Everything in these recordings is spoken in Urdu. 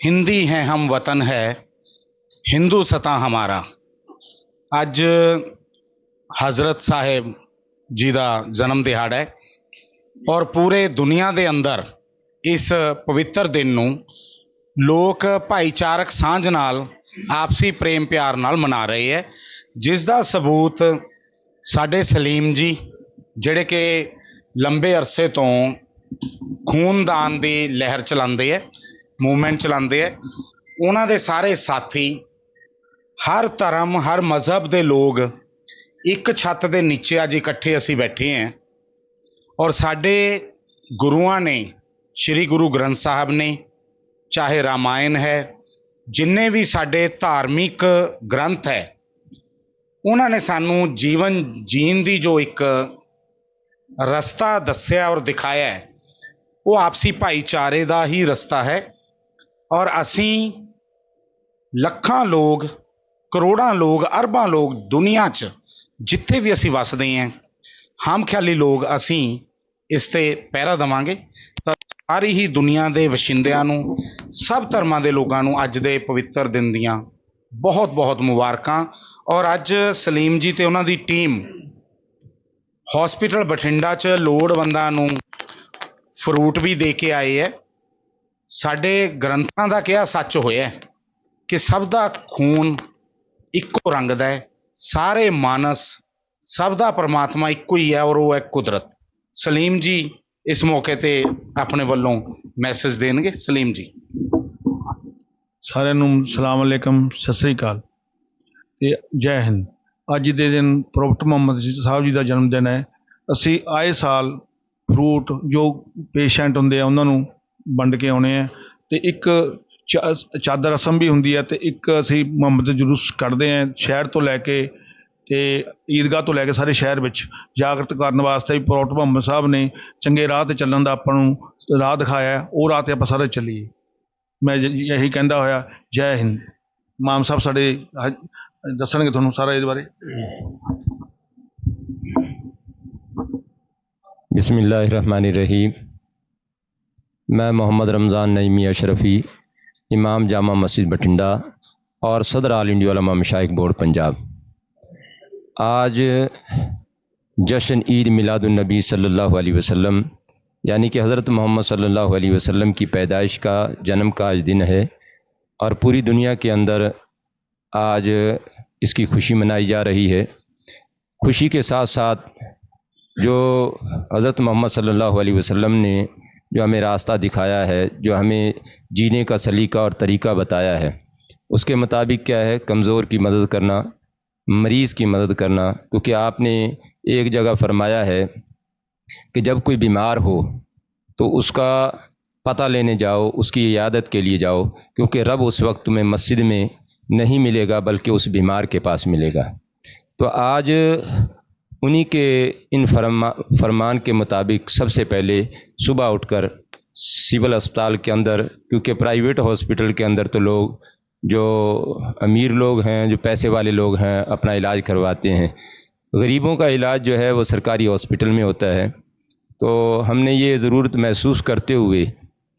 ਹਿੰਦੀ ਹੈ ਹਮ ਵਤਨ ਹੈ ਹਿੰਦੂ ਸਤਾ ਹਮਾਰਾ ਅੱਜ ਹਜ਼ਰਤ ਸਾਹਿਬ ਜੀ ਦਾ ਜਨਮ ਦਿਹਾੜਾ ਹੈ ਔਰ ਪੂਰੇ ਦੁਨੀਆ ਦੇ ਅੰਦਰ ਇਸ ਪਵਿੱਤਰ ਦਿਨ ਨੂੰ ਲੋਕ ਭਾਈਚਾਰਕ ਸਾਂਝ ਨਾਲ ਆਪਸੀ ਪ੍ਰੇਮ ਪਿਆਰ ਨਾਲ ਮਨਾ ਰਹੇ ਹੈ ਜਿਸ ਦਾ ਸਬੂਤ ਸਾਡੇ ਸਲੀਮ ਜੀ ਜਿਹੜੇ ਕਿ ਲੰਬੇ ਅਰਸੇ ਤੋਂ ਖੂਨਦਾਨ ਦੀ ਲਹਿਰ ਚਲਾਉਂਦੇ ਹੈ ਮੂਵਮੈਂਟ ਚਲਾਉਂਦੇ ਹੈ ਉਹਨਾਂ ਦੇ ਸਾਰੇ ਸਾਥੀ, ਹਰ ਧਰਮ, ਹਰ ਮਜ਼ਹਬ ਦੇ ਲੋਕ ਇੱਕ ਛੱਤ ਦੇ ਨੀਚੇ ਅੱਜ ਇਕੱਠੇ ਅਸੀਂ ਬੈਠੇ ਹਾਂ ਔਰ ਸਾਡੇ ਗੁਰੂਆਂ ਨੇ, ਸ੍ਰੀ ਗੁਰੂ ਗ੍ਰੰਥ ਸਾਹਿਬ ਨੇ, ਚਾਹੇ ਰਾਮਾਇਣ ਹੈ, ਜਿੰਨੇ ਵੀ ਸਾਡੇ ਧਾਰਮਿਕ ਗ੍ਰੰਥ ਹੈ, ਉਹਨਾਂ ਨੇ ਸਾਨੂੰ ਜੀਵਨ ਜੀਣ ਦੀ ਜੋ ਇੱਕ ਰਸਤਾ ਦੱਸਿਆ ਔਰ ਦਿਖਾਇਆ ਹੈ। ਉਹ ਆਪਸੀ ਭਾਈਚਾਰੇ ਦਾ ਹੀ ਰਸਤਾ ਹੈ ਔਰ ਅਸੀਂ ਲੱਖਾਂ ਲੋਕ, ਕਰੋੜਾਂ ਲੋਕ, ਅਰਬਾਂ ਲੋਕ ਦੁਨੀਆ 'ਚ ਜਿੱਥੇ ਵੀ ਅਸੀਂ ਵੱਸਦੇ ਹਾਂ ਹਮ ਖਿਆਲੀ ਲੋਕ ਅਸੀਂ ਇਸ ਤੇ ਪਹਿਰਾ ਦੇਵਾਂਗੇ। ਤਾਂ ਸਾਰੀ ਹੀ ਦੁਨੀਆ ਦੇ ਵਸਿੰਦਿਆਂ ਨੂੰ, ਸਭ ਧਰਮਾਂ ਦੇ ਲੋਕਾਂ ਨੂੰ ਅੱਜ ਦੇ ਪਵਿੱਤਰ ਦਿਨ ਦੀਆਂ ਬਹੁਤ ਬਹੁਤ ਮੁਬਾਰਕਾਂ। ਔਰ ਅੱਜ ਸਲੀਮ ਜੀ ਤੇ ਉਹਨਾਂ ਦੀ ਟੀਮ ਹਸਪੀਟਲ ਬਠਿੰਡਾ 'ਚ ਲੋੜਵੰਦਾਂ ਨੂੰ ਫਰੂਟ ਵੀ ਦੇ ਕੇ ਆਏ ਹੈ ਸਾਡੇ ਗ੍ਰੰਥਾਂ ਦਾ ਕਿਹਾ ਸੱਚ ਹੋਇਆ ਕਿ ਸਭ ਦਾ ਖੂਨ ਇੱਕੋ ਰੰਗ ਦਾ ਹੈ ਸਾਰੇ ਮਾਨਸ, ਸਭ ਦਾ ਪਰਮਾਤਮਾ ਇੱਕੋ ਹੀ ਹੈ ਔਰ ਉਹ ਹੈ ਕੁਦਰਤ। ਸਲੀਮ ਜੀ ਇਸ ਮੌਕੇ ਤੇ ਆਪਣੇ ਵੱਲੋਂ ਮੈਸੇਜ ਦੇਣਗੇ। ਸਲੀਮ ਜੀ। ਸਾਰਿਆਂ ਨੂੰ ਸਲਾਮ ਅਲੈਕਮ, ਸਤਿ ਸ੍ਰੀ ਅਕਾਲ ਤੇ ਜੈ ਹਿੰਦ। ਅੱਜ ਦੇ ਦਿਨ ਪ੍ਰੋਫਟ ਮੁਹੰਮਦ ਸਾਹਿਬ ਜੀ ਦਾ ਜਨਮ ਦਿਨ ਹੈ। ਅਸੀਂ ਆਏ ਸਾਲ ਫਰੂਟ ਜੋ ਪੇਸ਼ੈਂਟ ਹੁੰਦੇ ਆ, ਉਹਨਾਂ ਨੂੰ ਵੰਡ ਕੇ ਆਉਣੇ ਆ। ਤੇ ਇੱਕ ਚਾਦਰ ਰਸਮ ਵੀ ਹੁੰਦੀ ਹੈ ਤੇ ਇੱਕ ਅਸੀਂ ਮੁਹੰਮਦ ਜਲੂਸ ਕੱਢਦੇ ਆ ਸ਼ਹਿਰ ਤੋਂ ਲੈ ਕੇ ਤੇ ਈਦਗਾਹ ਤੋਂ ਲੈ ਕੇ ਸਾਰੇ ਸ਼ਹਿਰ ਵਿੱਚ। ਜਾਗਰਤ ਕਰਨ ਵਾਸਤੇ ਵੀ ਪ੍ਰੋਫਟ ਮੁਹੰਮਦ ਸਾਹਿਬ ਨੇ ਚੰਗੇ ਰਾਹ ਤੇ ਚੱਲਣ ਦਾ ਆਪਾਂ ਨੂੰ ਰਾਹ ਦਿਖਾਇਆ। ਉਹ ਰਾਹ ਤੇ ਆਪਾਂ ਸਾਰੇ ਚੱਲੀਏ। ਮੈਂ ਜ- ਇਹੀ ਕਹਿੰਦਾ ਹੋਇਆ, ਜੈ ਹਿੰਦ। ਮਾਮ ਸਾਹਿਬ ਸਾਡੇ ਅੱਜ ਦੱਸਣਗੇ ਤੁਹਾਨੂੰ ਸਾਰਾ ਇਹਦੇ ਬਾਰੇ। بسم اللہ الرحمن الرحیم میں محمد رمضان نعیمی اشرفی امام جامع مسجد بٹنڈا اور صدر آل انڈیا علماء مشائق بورڈ پنجاب آج جشن عید میلاد النبی صلی اللہ علیہ وسلم یعنی کہ حضرت محمد صلی اللہ علیہ وسلم کی پیدائش کا جنم کا آج دن ہے اور پوری دنیا کے اندر آج اس کی خوشی منائی جا رہی ہے۔ خوشی کے ساتھ ساتھ جو حضرت محمد صلی اللہ علیہ وسلم نے جو ہمیں راستہ دکھایا ہے، جو ہمیں جینے کا سلیقہ اور طریقہ بتایا ہے، اس کے مطابق کیا ہے؟ کمزور کی مدد کرنا، مریض کی مدد کرنا۔ کیونکہ آپ نے ایک جگہ فرمایا ہے کہ جب کوئی بیمار ہو تو اس کا پتہ لینے جاؤ، اس کی عیادت کے لیے جاؤ۔ کیونکہ رب اس وقت تمہیں مسجد میں نہیں ملے گا بلکہ اس بیمار کے پاس ملے گا۔ تو آج انہی کے ان فرما، فرمان کے مطابق سب سے پہلے صبح اٹھ کر سول اسپتال کے اندر، کیونکہ پرائیویٹ ہاسپٹل کے اندر تو لوگ، جو امیر لوگ ہیں، جو پیسے والے لوگ ہیں، اپنا علاج کرواتے ہیں۔ غریبوں کا علاج جو ہے وہ سرکاری ہاسپٹل میں ہوتا ہے۔ تو ہم نے یہ ضرورت محسوس کرتے ہوئے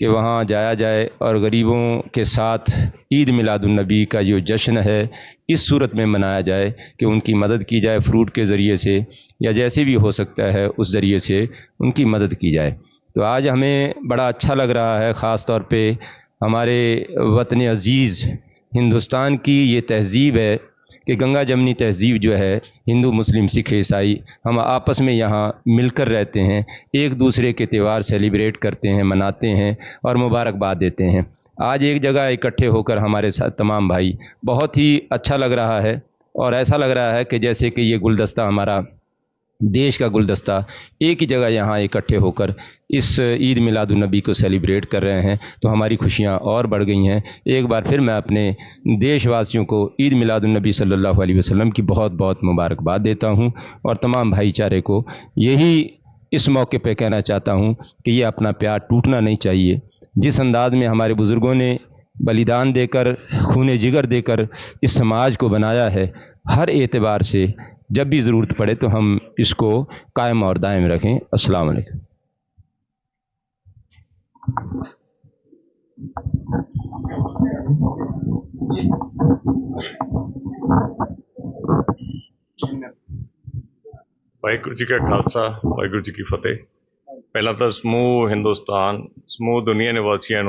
کہ وہاں جایا جائے اور غریبوں کے ساتھ عید میلاد النبی کا جو جشن ہے، اس صورت میں منایا جائے کہ ان کی مدد کی جائے فروٹ کے ذریعے سے یا جیسے بھی ہو سکتا ہے اس ذریعے سے ان کی مدد کی جائے۔ تو آج ہمیں بڑا اچھا لگ رہا ہے، خاص طور پہ ہمارے وطن عزیز ہندوستان کی یہ تہذیب ہے۔ کہ گنگا جمنی تہذیب جو ہے، ہندو، مسلم، سکھ، عیسائی، ہم آپس میں یہاں مل کر رہتے ہیں، ایک دوسرے کے تہوار سیلیبریٹ کرتے ہیں، مناتے ہیں اور مبارکباد دیتے ہیں۔ آج ایک جگہ اکٹھے ہو کر ہمارے ساتھ تمام بھائی، بہت ہی اچھا لگ رہا ہے اور ایسا لگ رہا ہے کہ جیسے کہ یہ گلدستہ ہمارا دیش کا گلدستہ ایک ہی جگہ یہاں اکٹھے ہو کر اس عید میلاد النبی کو سیلیبریٹ کر رہے ہیں تو ہماری خوشیاں اور بڑھ گئی ہیں۔ ایک بار پھر میں اپنے دیش واسیوں کو عید میلاد النبی صلی اللہ علیہ وسلم کی بہت بہت مبارکباد دیتا ہوں اور تمام بھائی چارے کو یہی اس موقع پہ کہنا چاہتا ہوں کہ یہ اپنا پیار ٹوٹنا نہیں چاہیے۔ جس انداز میں ہمارے بزرگوں نے بلیدان دے کر، خون جگر دے کر اس سماج کو بنایا ہے، ہر اعتبار سے جب بھی ضرورت پڑے تو ہم اس کو قائم اور دائم رکھیں۔ السلام علیکم۔ واحر جی کا خالصہ واحر جی کی فتح پہلا تو سموہ ہندوستان سمو دنیا نواسیاں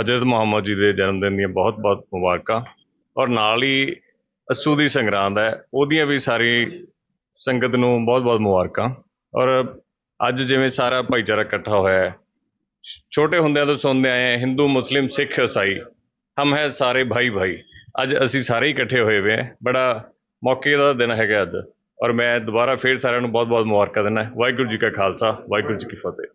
حضرت محمد جی کے جنم دن دیا بہت بہت مبارک اور نال ہی ਅੱਸੂ ਦੀ ਸੰਗਰਾਂਦ ਹੈ, ਉਹਦੀਆਂ ਵੀ ਸਾਰੀ ਸੰਗਤ ਨੂੰ ਬਹੁਤ-ਬਹੁਤ ਮੁਬਾਰਕਾਂ। ਔਰ ਅੱਜ ਜਿਵੇਂ ਸਾਰਾ ਭਾਈਚਾਰਾ ਇਕੱਠਾ ਹੋਇਆ ਹੈ ਛੋਟੇ ਹੁੰਦਿਆਂ ਤੋਂ ਸੁਣਦੇ ਆਏ ਹਾਂ, ਹਿੰਦੂ, ਮੁਸਲਿਮ, ਸਿੱਖ, ਇਸਾਈ, ਹਮ ਹੈ ਸਾਰੇ ਭਾਈ ਭਾਈ ਅੱਜ ਅਸੀਂ ਸਾਰੇ ਹੀ ਇਕੱਠੇ ਹੋਏ ਹੋਏ ਹਾਂ, ਬੜਾ ਮੌਕੇ ਦਾ ਦਿਨ ਹੈਗਾ ਅੱਜ। ਔਰ ਮੈਂ ਦੁਬਾਰਾ ਫੇਰ ਸਾਰਿਆਂ ਨੂੰ ਬਹੁਤ ਬਹੁਤ ਮੁਬਾਰਕਾਂ ਦਿੰਦਾ ਵਾਹਿਗੁਰੂ ਜੀ ਕਾ ਖਾਲਸਾ, ਵਾਹਿਗੁਰੂ ਜੀ ਕੀ ਫਤਿਹ।